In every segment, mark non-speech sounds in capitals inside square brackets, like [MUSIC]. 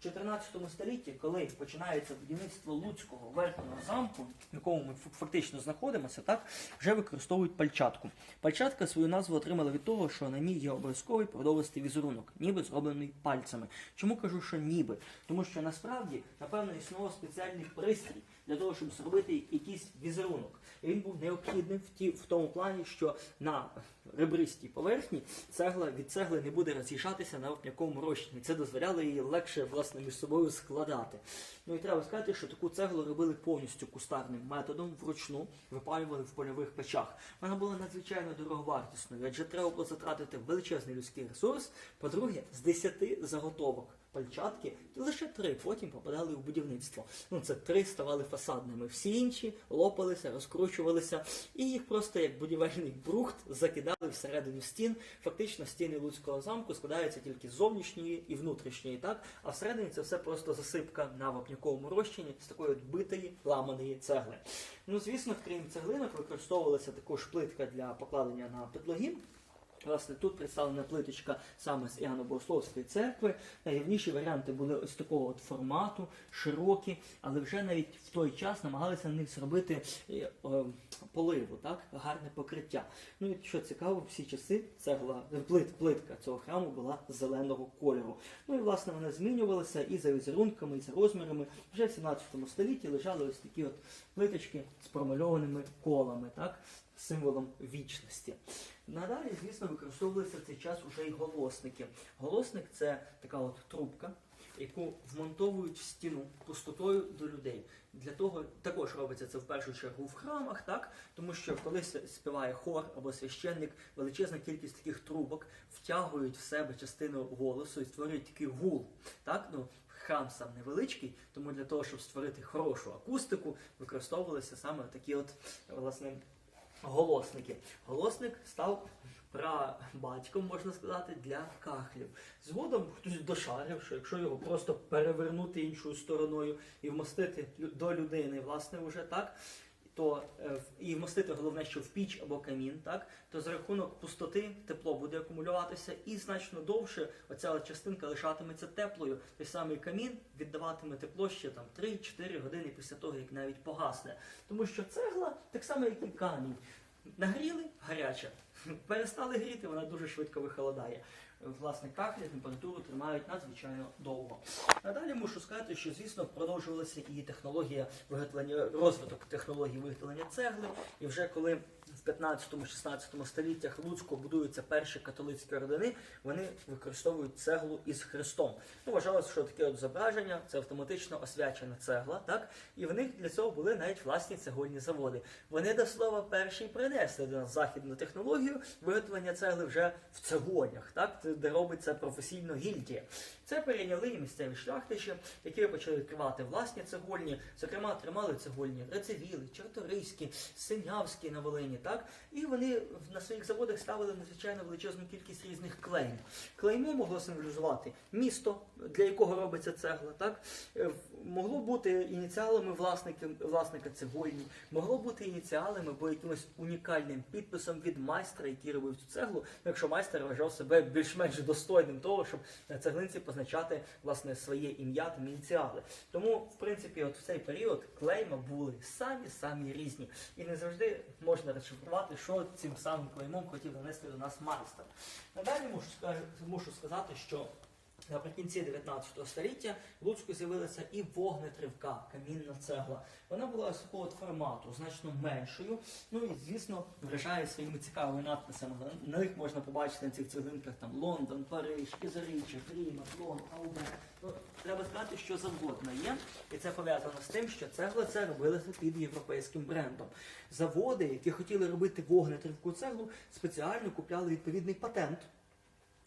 В 14 столітті, коли починається будівництво Луцького верхнього замку, в якому ми фактично знаходимося, так вже використовують пальчатку. Пальчатка свою назву отримала від того, що на ній є обов'язковий продовистий візерунок, ніби зроблений пальцями. Чому кажу, що ніби? Тому що насправді, напевно, існував спеціальний пристрій для того, щоб зробити якийсь візерунок. Він був необхідним в, ті, в тому плані, що на ребристій поверхні цегла від цегли не буде роз'їжджатися на вапняковому розчині. Це дозволяло її легше власне між собою складати. Ну і треба сказати, що таку цеглу робили повністю кустарним методом вручну, випалювали в польових печах. Вона була надзвичайно дороговартісною, адже треба було затратити величезний людський ресурс. По-друге, з 10 заготовок пальчатки лише три потім попадали в будівництво. Ну це три ставали фасадними. Всі інші лопалися, розкручувалися, і їх просто як будівельний брухт закидали всередину стін. Фактично стіни Луцького замку складаються тільки з зовнішньої і внутрішньої, так а всередині це все просто засипка на вапняковому розчині з такої битої ламаної цегли. Ну звісно, крім цеглинок, використовувалася також плитка для покладення на підлоги. Власне, тут представлена плиточка саме з Іоанно-Богословської церкви. Найрівніші варіанти були ось такого от формату, широкі, але вже навіть в той час намагалися на них зробити е, е, поливу, так? гарне покриття. Ну і що цікаво, всі часи цегла, плит, плитка цього храму була зеленого кольору. Ну і власне вони змінювалися і за візерунками, і за розмірами. Вже в 17 столітті лежали ось такі от плиточки з промальованими колами, так? символом вічності. Надалі, звісно, використовувалися в цей час уже і голосники. Голосник це така от трубка, яку вмонтовують в стіну пустотою до людей. Для того також робиться це в першу чергу в храмах, так тому що коли співає хор або священник, величезна кількість таких трубок втягують в себе частину голосу і створюють такий гул. Так, ну храм сам невеличкий, тому для того, щоб створити хорошу акустику, використовувалися саме такі от власне голосники. Голосник став прабатьком, можна сказати, для кахлів. Згодом хтось дошарив, що якщо його просто перевернути іншою стороною і вмостити до людини, власне, вже так. То е, і вмостити головне, що в піч або камін, так то за рахунок пустоти тепло буде акумулюватися, і значно довше оця частинка лишатиметься теплою. Той самий камін віддаватиме тепло ще там 3-4 години після того, як навіть погасне. Тому що цегла так само, як і камінь. Нагріли гаряча, [LAUGHS] перестали гріти, вона дуже швидко вихолодає. Власне, кахлі температуру тримають надзвичайно довго. Надалі мушу сказати, що звісно продовжувалася і технологія виготовлення, розвиток технології виготовлення цегли. І вже коли в 15-16 століттях Луцьку будуються перші католицькі родини, вони використовують цеглу із хрестом. Ну, вважалося, що таке от зображення це автоматично освячена цегла, так? І в них для цього були навіть власні цегольні заводи. Вони до слова перші принесли до нас західну технологію виготовлення цегли вже в цегонях, так? Де робиться професійно гільдія. Це перейняли і місцеві шляхтичі, які почали відкривати власні цегольні, зокрема тримали цегольні Рецевіли, Чорторийські, Синявські на Волині, так? І вони на своїх заводах ставили надзвичайно величезну кількість різних клейм. Клеймо могло символізувати місто, для якого робиться цегла, так? Могло бути ініціалами власника, власника цегольні, могло бути ініціалами або якимось унікальним підписом від майстра, який робив цю цеглу, якщо майстер вважав себе більш-менш достойним того, щоб на цеглинці позначати власне своє ім'я та ініціали. Тому, в принципі, от в цей період клейма були самі самі різні, і не завжди можна розшифрувати, що цим самим клеймом хотів донести до нас майстер. Надалі мушу мушу сказати, що Наприкінці 19 століття в Луцьку з'явилася і вогнетривка, камінна цегла. Вона була з такого формату, значно меншою. Ну і звісно вражає своїми цікавими надписами. На них можна побачити на цих цеглинках там Лондон, Париж, Кізаріччя, Рим, Атлон, Аубе. Ну, треба сказати, що завгодно є, і це пов'язано з тим, що цегла це робилася під європейським брендом. Заводи, які хотіли робити вогнетривку цеглу, спеціально купляли відповідний патент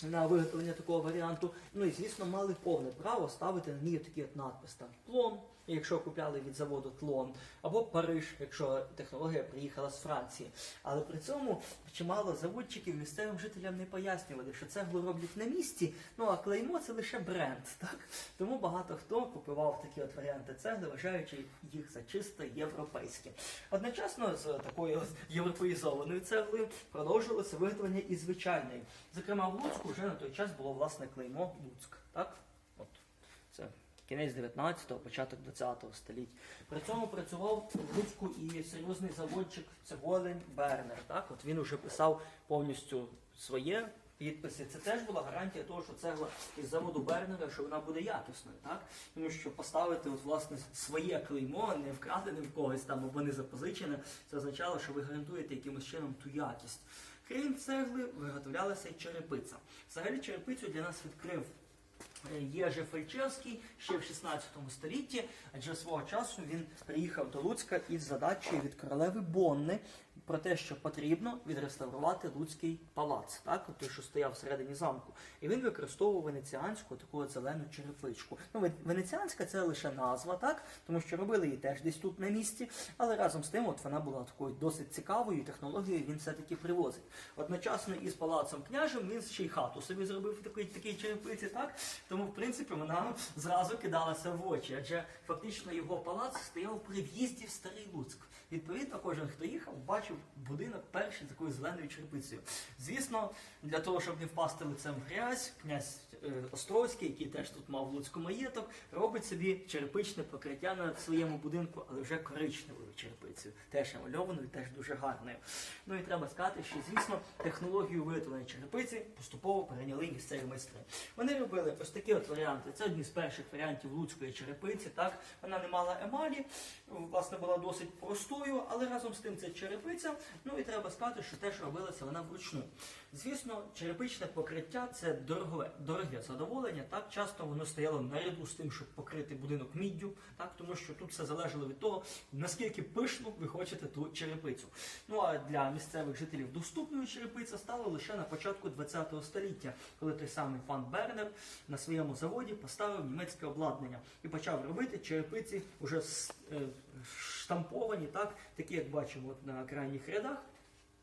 на виготовлення такого варіанту. Ну і звісно мали повне право ставити на ній такий от надпис там тлон, якщо купляли від заводу тлон, або Париж, якщо технологія приїхала з Франції. Але при цьому чимало заводчиків місцевим жителям не пояснювали, що цеглу роблять на місці, ну а клеймо це лише бренд. [LAUGHS] Так? Тому багато хто купував такі от варіанти цегли, вважаючи їх за чисто європейські. Одночасно з такою європеїзованою цеглою продовжилося виготовлення і звичайної. Зокрема, в Луцьку вже на той час було власне клеймо Луцьк. Так? От. Це кінець 19-го, початок 20-го століття. При цьому працював Луцьку і серйозний заводчик Цеголин Бернер. Так? От він уже писав повністю своє підписи. Це теж була гарантія того, що цегла із заводу Бернера, що вона буде якісною. Так? Тому що поставити от, власне, своє клеймо, не вкрадене в когось там або не запозичене, це означало, що ви гарантуєте якимось чином ту якість. Крім цегли, виготовлялася й черепиця. Взагалі черепицю для нас відкрив Єже Фальчевський ще в 16 столітті, адже свого часу він приїхав до Луцька із задачею від королеви Бонни про те, що потрібно відреставрувати Луцький палац, так, той, що стояв всередині замку. І він використовував венеціанську таку зелену черепичку. Ну, венеціанська це лише назва, так, тому що робили її теж десь тут на місці, але разом з тим от вона була такою досить цікавою, технологією він все-таки привозить. Одночасно із палацом княжим він ще й хату собі зробив такий такій черепиці, так? Тому, в принципі, вона зразу кидалася в очі, адже фактично його палац стояв при в'їзді в Старий Луцьк. Відповідно, кожен, хто їхав, бачив будинок перший такою зеленою черепицею. Звісно, для того, щоб не впасти лицем в грязь, князь е, Острозький, який теж тут мав Луцьку маєток, робить собі черепичне покриття на своєму будинку, але вже коричневою черепицею, теж намальованою, теж дуже гарною. Ну і треба сказати, що звісно технологію виготовлення черепиці поступово перейняли місцеві майстри. Вони робили ось такі от варіанти. Це одні з перших варіантів луцької черепиці. Так вона не мала емалі, власне, була досить простою, але разом з тим це черепиця. Ну і треба сказати, що теж робилася вона вручну. Звісно, черепичне покриття це дорогове, дороге задоволення. Так часто воно стояло наряду з тим, щоб покрити будинок міддю, так тому що тут все залежало від того, наскільки пишну ви хочете ту черепицю. Ну а для місцевих жителів доступною черепиця стала лише на початку ХХ століття, коли той самий пан Бернер на своєму заводі поставив німецьке обладнання і почав робити черепиці уже с- е, штамповані, так такі як бачимо от на крайніх рядах.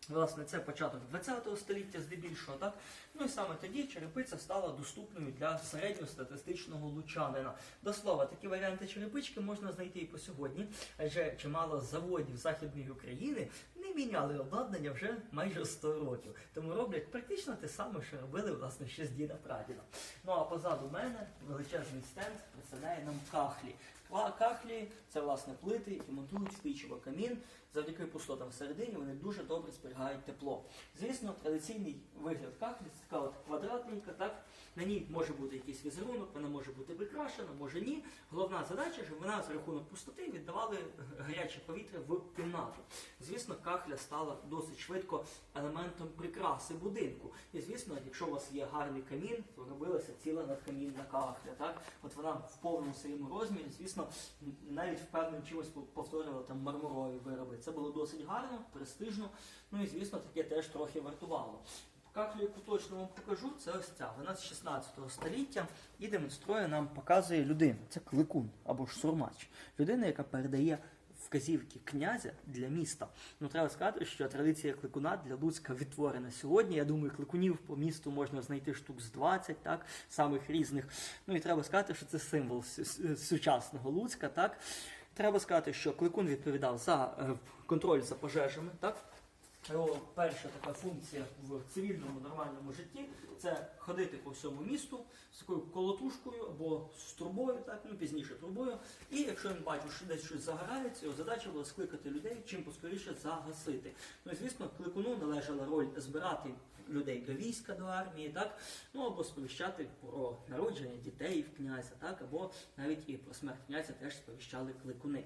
Власне, це початок ХХ століття здебільшого, так? Ну і саме тоді черепиця стала доступною для середньостатистичного лучанина. До слова, такі варіанти черепички можна знайти і по сьогодні, адже чимало заводів Західної України не міняли обладнання вже майже 100 років. Тому роблять практично те саме, що робили власне ще з діда прадіда. Ну а позаду мене величезний стенд представляє нам кахлі. Ка- Кахлі це власне плити, які монтують в піч камін. Завдяки пустотам всередині вони дуже добре зберігають тепло. Звісно, традиційний вигляд кахлі це така от квадратненька, так на ній може бути якийсь візерунок, вона може бути прикрашена, може ні. Головна задача, щоб вона за рахунок пустоти віддавали гаряче повітря в кімнату. Звісно, кахля стала досить швидко елементом прикраси будинку. І звісно, якщо у вас є гарний камін, то робилася ціла надкамінна кахля. Так, от вона в повному своєму розмірі, звісно, навіть впевненим чимось повторювала там мармурові вироби. Це було досить гарно, престижно. Ну і звісно, таке теж трохи вартувало. Кахлю, яку точно вам покажу, це ось ця. Вона з 16 століття і демонструє нам, показує людину. Це кликун або ж сурмач. Людина, яка передає вказівки князя для міста. Ну треба сказати, що традиція кликуна для Луцька відтворена сьогодні. Я думаю, кликунів по місту можна знайти штук з 20, так, самих різних. Ну і треба сказати, що це символ су- су- сучасного Луцька. Так. Треба сказати, що кликун відповідав за е, контроль за пожежами, так. Його перша така функція в цивільному нормальному житті це ходити по всьому місту з такою колотушкою або з трубою, так ну пізніше трубою. І якщо він бачив, що десь щось загорається, його задача була скликати людей, чим поскоріше загасити. Ну і звісно, кликуну належала роль збирати людей до війська, до армії, так ну або сповіщати про народження дітей в князя, так або навіть і про смерть князя теж сповіщали кликуни.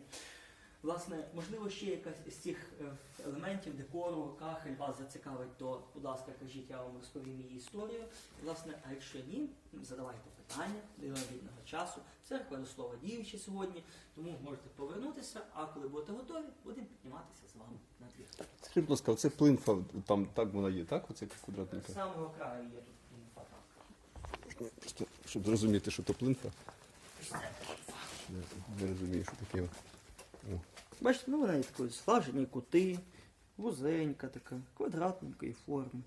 Власне, можливо, ще якась із цих е, елементів декору, кахель вас зацікавить, то, будь ласка, кажіть, я вам розповім її історію. Власне, а якщо ні, задавайте питання, даємо вільного часу. Церква до слова діюча сьогодні, тому можете повернутися, а коли будете готові, будемо підніматися з вами на двір. Скажіть, будь ласка, оце плинфа, там так вона є, так? Оце З самого краю є тут інфа, так. Просто, щоб зрозуміти, що то плинфа. Не розумію, що таке. О, Бачите, ну вона є такої слажені кути, вузенька така, квадратненької форми.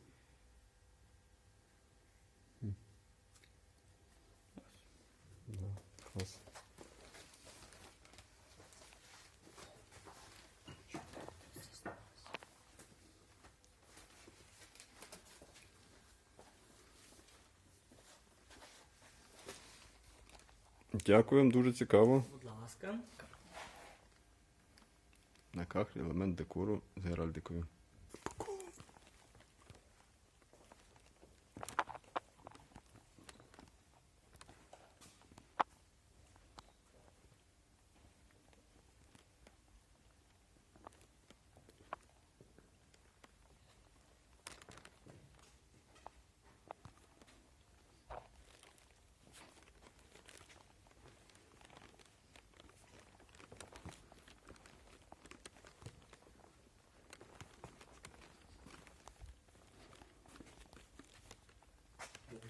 Дякуємо, дуже цікаво. Будь ласка. На кахлі елемент декору з геральдикою.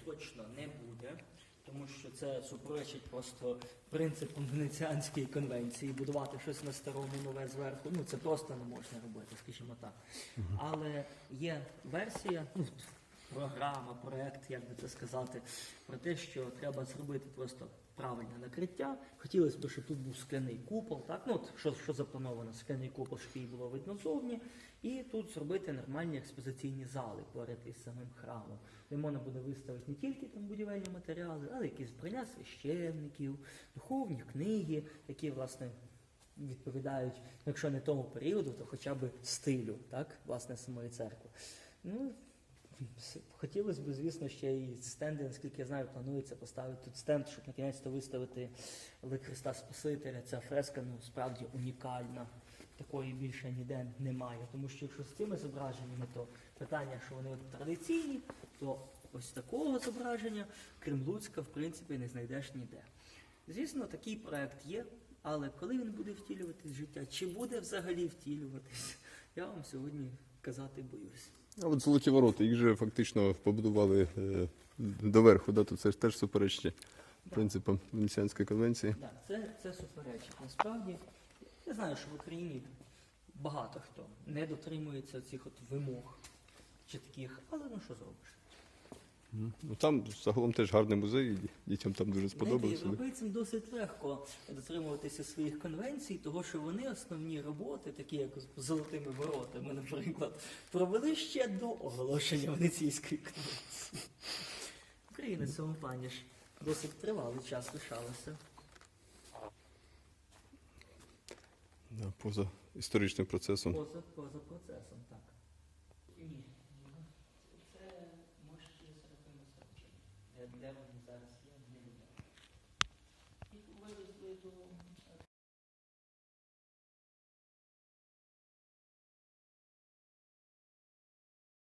Точно не буде, тому що це суперечить просто принципам Венеціанської конвенції, будувати щось на старому нове зверху. Ну це просто не можна робити, скажімо так. Але є версія, ну, програма, проект, як би це сказати, про те, що треба зробити просто правильне накриття. Хотілося б, щоб тут був скляний купол, так? Ну, от що, що заплановано, скляний купол, щоб її було видно зовні, і тут зробити нормальні експозиційні зали поряд із самим храмом, де можна буде виставити не тільки там будівельні матеріали, але якісь збрання священників, духовні книги, які, власне, відповідають, якщо не тому періоду, то хоча б стилю, так, власне, самої церкви. Ну, хотілося б, звісно, ще і стенди, наскільки я знаю, планується поставити тут стенд, щоб на кінець-то виставити лик Христа Спасителя. Ця фреска ну, справді унікальна. Такої більше ніде немає. Тому що якщо з цими зображеннями, то питання, що вони традиційні, то ось такого зображення, крім Луцька, в принципі, не знайдеш ніде. Звісно, такий проект є, але коли він буде втілюватись в життя, чи буде взагалі втілюватись, я вам сьогодні казати боюсь. А от золоті ворота, їх же фактично побудували е, доверху, да? то це ж теж суперечить принципам Венеціанської конвенції. Да, це, це суперечить. Насправді, я знаю, що в Україні багато хто не дотримується цих от вимог чітких, але ну що зробиш? Ну, там загалом теж гарний музей, і дітям там дуже Знаєте, сподобалося. європейцям досить легко дотримуватися своїх конвенцій, того що вони основні роботи, такі як з золотими воротами, наприклад, провели ще до оголошення Венеційської конвенції. Україна в цьому плані ж досить тривалий час лишалася. Да, поза історичним процесом. Поза, поза процесом, так. Ні.